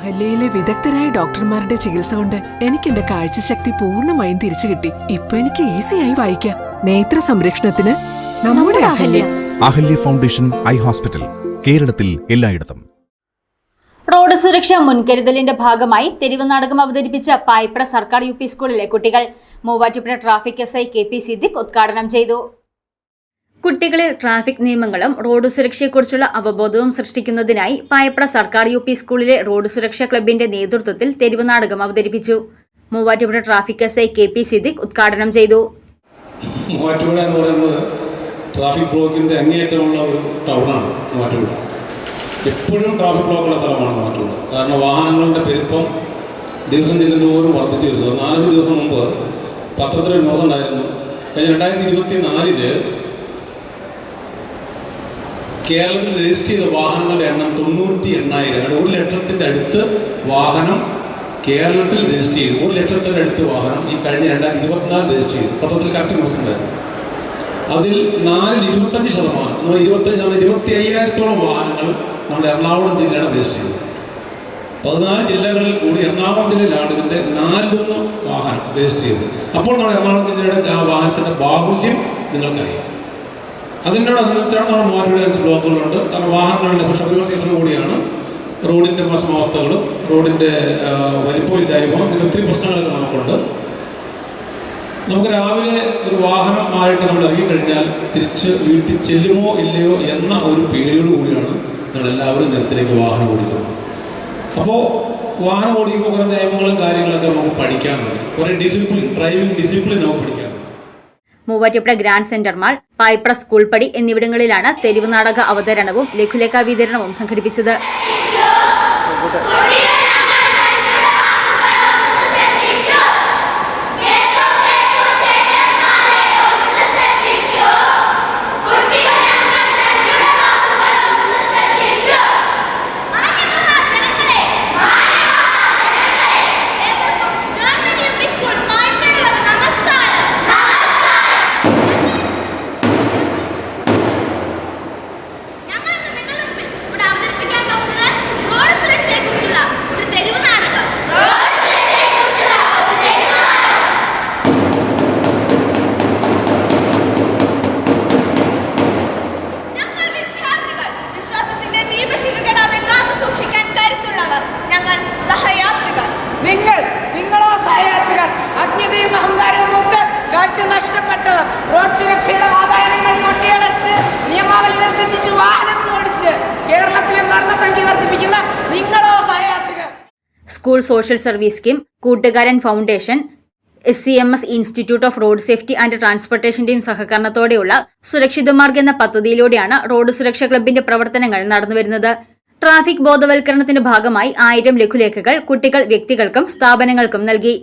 അഹല്യയിലെ വിദഗ്ധരായ ഡോക്ടർമാരുടെ ചികിത്സ കൊണ്ട് എനിക്ക് എന്റെ കാഴ്ചശക്തി പൂർണമായും തിരിച്ചു കിട്ടി. ഇപ്പൊ എനിക്ക് ഈസിയായി വായിക്കാം. നേത്ര സംരക്ഷണത്തിന് നമ്മുടെ Ahalya. Ahalya. Foundation eye hospital കേരളത്തിൽ എല്ലായിടത്തും. റോഡ് സുരക്ഷ മുൻകരുതലിന്റെ ഭാഗമായി തെരുവ് നാടകം അവതരിപ്പിച്ച പായ്പ്ര സർക്കാർ യു പി സ്കൂളിലെ കുട്ടികൾ Muvattupuzha traffic S I K P Siddique ഉദ്ഘാടനം ചെയ്തു. കുട്ടികളിൽ ട്രാഫിക് നിയമങ്ങളും റോഡ് സുരക്ഷയെക്കുറിച്ചുള്ള അവബോധവും സൃഷ്ടിക്കുന്നതിനായി പായപ്ര സർക്കാർ യു പി സ്കൂളിലെ റോഡ് സുരക്ഷാ ക്ലബിന്റെ നേതൃത്വത്തിൽ തെരുവ് നാടകം അവതരിപ്പിച്ചു. Muvattupuzha traffic S I K P Siddique ഉദ്ഘാടനം ചെയ്തു. മൂവാറ്റുപുഴ എന്ന് പറയുന്നത് ട്രാഫിക് ബ്ലോക്കിന്റെ അങ്ങേയറ്റമുള്ള ഒരു ടൗണാണ് മൂവാറ്റുപുഴ. എപ്പോഴും ട്രാഫിക് ബ്ലോക്കുള്ള സ്ഥലമാണ് മൂവാറ്റുപുഴ. കാരണം വാഹനങ്ങളുടെ പെരുപ്പം ദിവസം ചെല്ലുന്നതോറും വർദ്ധിച്ചു വരുന്നത് നാലഞ്ച് ദിവസം മുമ്പ് പത്രത്തിൽ ന്യൂസ് ഉണ്ടായിരുന്നു. കഴിഞ്ഞ രണ്ടായിരത്തി ഇരുപത്തി നാലിൽ കേരളത്തിൽ രജിസ്റ്റർ ചെയ്ത വാഹനങ്ങളുടെ എണ്ണം തൊണ്ണൂറ്റി എണ്ണായിരം അതായത് ഒരു ലക്ഷത്തിന്റെ അടുത്ത് വാഹനം കേരളത്തിൽ രജിസ്റ്റർ ചെയ്തു. ഒരു ലക്ഷത്തിന്റെ അടുത്ത് വാഹനം ഈ കഴിഞ്ഞ രണ്ടായിരത്തി ഇരുപത്തിനാല് രജിസ്റ്റർ ചെയ്തു. പത്രത്തിൽ കറക്റ്റ് ന്യൂസ് ഉണ്ടായിരുന്നു അതിൽ നാലിൽ ഇരുപത്തഞ്ച് ശതമാനം. ഇരുപത്തഞ്ച് ഇരുപത്തി അയ്യായിരത്തോളം വാഹനങ്ങൾ നമ്മുടെ എറണാകുളം ജില്ലയാണ് രജിസ്റ്റർ ചെയ്തത് പതിനാല് ജില്ലകളിൽ കൂടി എറണാകുളം ജില്ലയിലാണ് ഇതിന്റെ നാലിലൊന്ന് വാഹനം രജിസ്റ്റർ ചെയ്തത്. അപ്പോൾ നമ്മുടെ എറണാകുളം ജില്ലയുടെ ആ വാഹനത്തിന്റെ ബാഹുല്യം നിങ്ങൾക്കറിയാം. അതിനോടനുബന്ധിച്ചാണ് മൂവാറ്റുപുഴ ബ്ലോക്കുകളുണ്ട് കാരണം വാഹനങ്ങളുടെ ഷോപ്പിംഗ് സീസൺ കൂടിയാണ്. റോഡിന്റെ മോശം അവസ്ഥകളും റോഡിന്റെ വലിപ്പം വലിപ്പമില്ലായ്മ ഇങ്ങനെ ഒത്തിരി പ്രശ്നങ്ങളൊക്കെ നമുക്കുണ്ട്. നമുക്ക് രാവിലെ ഒരു വാഹനമായിട്ട് നമ്മൾ ഇറങ്ങിക്കഴിഞ്ഞാൽ തിരിച്ച് വീട്ടിൽ ചെല്ലുമോ ഇല്ലയോ എന്ന ഒരു പേടിയോട് കൂടിയാണ് നമ്മൾ എല്ലാവരും നിരത്തിലേക്ക് വാഹനം ഓടിക്കുന്നത്. അപ്പോൾ വാഹനം ഓടിക്കുമ്പോൾ കുറേ നിയമങ്ങളും കാര്യങ്ങളൊക്കെ നമുക്ക് പഠിക്കാനുണ്ട് കുറേ ഡിസിപ്ലിൻ ഡ്രൈവിംഗ് ഡിസിപ്ലിൻ നമുക്ക് പഠിക്കാനുണ്ട് Muvattupuzha grand centre mall Payipra school പടി എന്നിവിടങ്ങളിലാണ് തെരുവ് നാടക അവതരണവും ലഘുലേഖ വിതരണവും സംഘടിപ്പിച്ചത്. School social service scheme Koottukaran foundation S C M S institute of road safety and ട്രാൻസ്പോർട്ടേഷന്റെയും സഹകരണത്തോടെയുള്ള സുരക്ഷിതമാർഗ് എന്ന പദ്ധതിയിലൂടെയാണ് റോഡ് സുരക്ഷാ ക്ലബിന്റെ പ്രവർത്തനങ്ങൾ നടന്നുവരുന്നത് ട്രാഫിക് ബോധവൽക്കരണത്തിന്റെ ഭാഗമായി ആയിരം ലഘുലേഖകൾ കുട്ടികൾ വ്യക്തികൾക്കും സ്ഥാപനങ്ങൾക്കും നൽകി.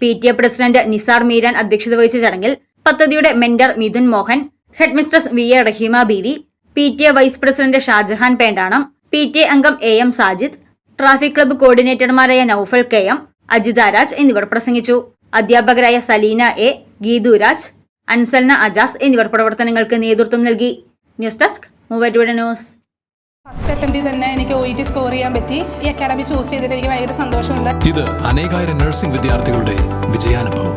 P T A president Nisar Meeran അധ്യക്ഷത വഹിച്ച ചടങ്ങിൽ പദ്ധതിയുടെ mentor Mithun Mohan headmistress V A Raheema B V P T A vice president Shajahan Pendanam P T A അംഗം A M Sajid traffic club കോർഡിനേറ്റർമാരായ Noufal K M Ajitha Raj എന്നിവർ പ്രസംഗിച്ചു. അധ്യാപകരായ Saleena A Geethuraj Ansalna Ajas എന്നിവർ പ്രവർത്തനങ്ങൾക്ക് നേതൃത്വം നൽകി. News desk Muvattupuzha news. First അറ്റംപ്റ്റിൽ തന്നെ എനിക്ക് ഒ ടി സ്കോർ ചെയ്യാൻ പറ്റി. ഈ അക്കാഡമി ചൂസ് ചെയ്തിട്ട് എനിക്ക് ഭയങ്കര സന്തോഷമുണ്ട്. ഇത് അനേകായിരം നഴ്സിംഗ് വിദ്യാർത്ഥികളുടെ വിജയാനുഭവം.